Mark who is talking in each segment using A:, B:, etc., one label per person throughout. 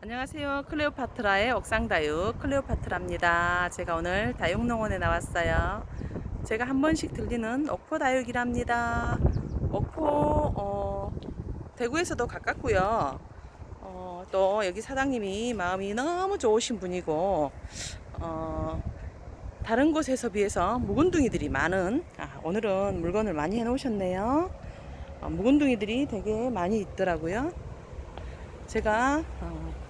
A: 안녕하세요. 클레오파트라의 옥상다육 클레오파트라입니다. 제가 오늘 다육농원에 나왔어요. 제가 한 번씩 들리는 옥포다육이랍니다. 옥포 어, 대구에서도 가깝고요. 어, 또 여기 사장님이 마음이 너무 좋으신 분이고 어, 다른 곳에서 비해서 묵은둥이들이 많은 아, 오늘은 물건을 많이 해놓으셨네요. 어, 묵은둥이들이 되게 많이 있더라고요. 제가 어,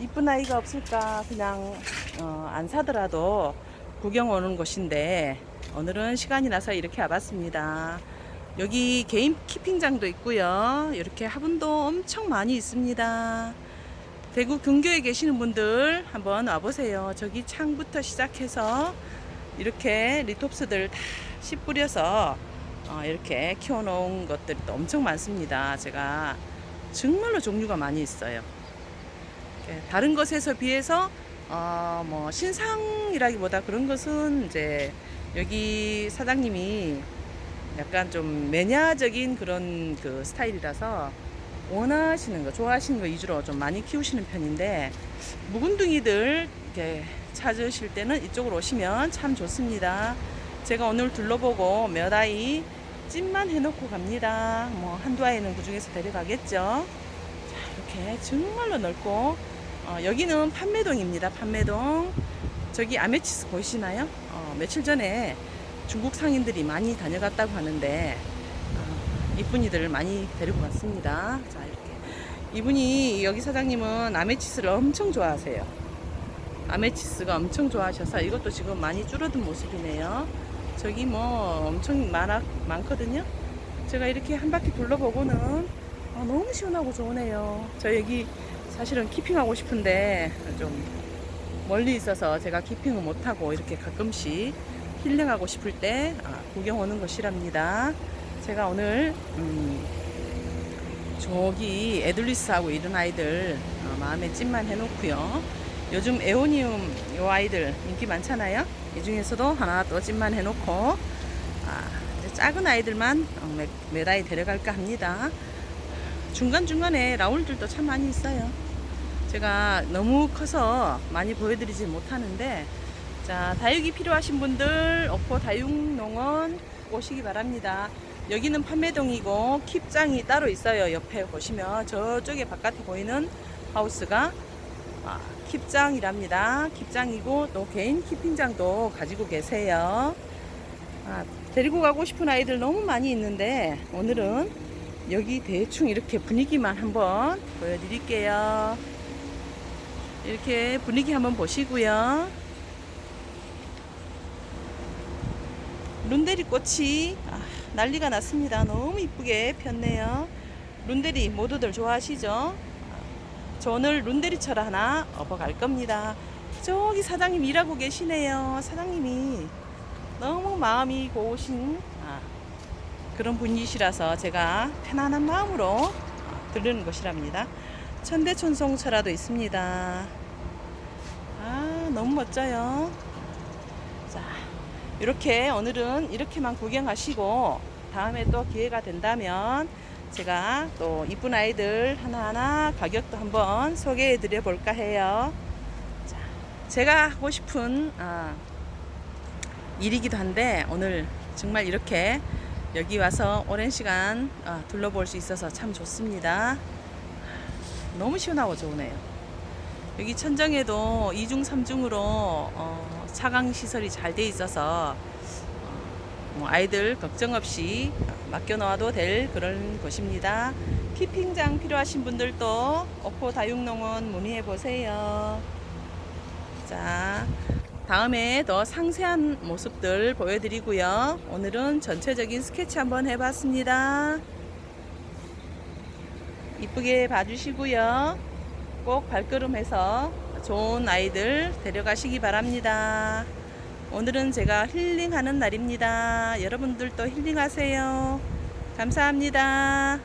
A: 이쁜 아이가 없을까 그냥 어, 안 사더라도 구경 오는 곳인데 오늘은 시간이 나서 이렇게 와봤습니다. 여기 개인 키핑장도 있고요. 이렇게 화분도 엄청 많이 있습니다. 대구 근교에 계시는 분들 한번 와보세요. 저기 창부터 시작해서 이렇게 리톱스들 다 씨 뿌려서 어, 이렇게 키워놓은 것들이 또 엄청 많습니다. 제가 정말로 종류가 많이 있어요. 이렇게 다른 것에서 비해서 어, 뭐 신상이라기보다 그런 것은 이제 여기 사장님이 약간 좀 매니아적인 그런 그 스타일이라서 원하시는 거, 좋아하시는 거 위주로 좀 많이 키우시는 편인데 묵은둥이들 이렇게 찾으실 때는 이쪽으로 오시면 참 좋습니다. 제가 오늘 둘러보고 몇 아이 찜만 해놓고 갑니다. 뭐 한두 아이는 그 중에서 데려가겠죠. 자, 이렇게 정말로 넓고 어, 여기는 판매동입니다. 판매동. 저기 아메치스 보이시나요? 어, 며칠 전에 중국 상인들이 많이 다녀갔다고 하는데 어, 이쁜이들을 많이 데리고 갔습니다. 자 이렇게 이분이 여기 사장님은 아메치스를 엄청 좋아하세요. 아메치스가 엄청 좋아하셔서 이것도 지금 많이 줄어든 모습이네요. 저기 뭐 엄청 많아 많거든요. 제가 이렇게 한 바퀴 둘러보고는 아, 너무 시원하고 좋으네요. 저 여기 사실은 키핑하고 싶은데 좀 멀리 있어서 제가 키핑을 못하고 이렇게 가끔씩 힐링하고 싶을 때 아, 구경 오는 곳이랍니다. 제가 오늘 음, 저기 에들리스하고 이런 아이들 어, 마음에 찜만 해놓고요. 요즘 에오니움 요 아이들 인기 많잖아요. 이 중에서도 하나 또 찜만 해놓고 아, 작은 아이들만 어, 몇, 몇 아이 데려갈까 합니다. 중간중간에 라울들도 참 많이 있어요. 제가 너무 커서 많이 보여드리지 못하는데 자 다육이 필요하신 분들 어포 다육농원 오시기 바랍니다. 여기는 판매동이고 킵장이 따로 있어요. 옆에 보시면 저쪽에 바깥에 보이는 하우스가 아, 킵장이랍니다. 킵장이고 또 개인 키핑장도 가지고 계세요. 아, 데리고 가고 싶은 아이들 너무 많이 있는데 오늘은 여기 대충 이렇게 분위기만 한번 보여드릴게요. 이렇게 분위기 한번 보시고요. 룬데리 꽃이 아, 난리가 났습니다. 너무 이쁘게 폈네요. 룬데리 모두들 좋아하시죠? 저 오늘 룬데리철 하나 업어갈 겁니다. 저기 사장님 일하고 계시네요. 사장님이 너무 마음이 고우신 아, 그런 분이시라서 제가 편안한 마음으로 들르는 것이랍니다. 천대천송철화도 있습니다. 아, 너무 멋져요. 자, 이렇게 오늘은 이렇게만 구경하시고 다음에 또 기회가 된다면 제가 또 이쁜 아이들 하나하나 가격도 한번 소개해 드려 볼까 해요. 자, 제가 하고 싶은 아, 일이기도 한데 오늘 정말 이렇게 여기 와서 오랜 시간 아, 둘러볼 수 있어서 참 좋습니다. 너무 시원하고 좋으네요. 여기 천정에도 2중, 3중으로 어, 차강 시설이 잘 돼 있어서 어, 뭐 아이들 걱정 없이 맡겨 놓아도 될 그런 곳입니다. 키핑장 필요하신 분들도 어포 다육농원 문의해 보세요. 자, 다음에 더 상세한 모습들 보여드리고요. 오늘은 전체적인 스케치 한번 해봤습니다. 이쁘게 봐주시고요. 꼭 발걸음해서 좋은 아이들 데려가시기 바랍니다. 오늘은 제가 힐링하는 날입니다. 여러분들도 힐링하세요. 감사합니다.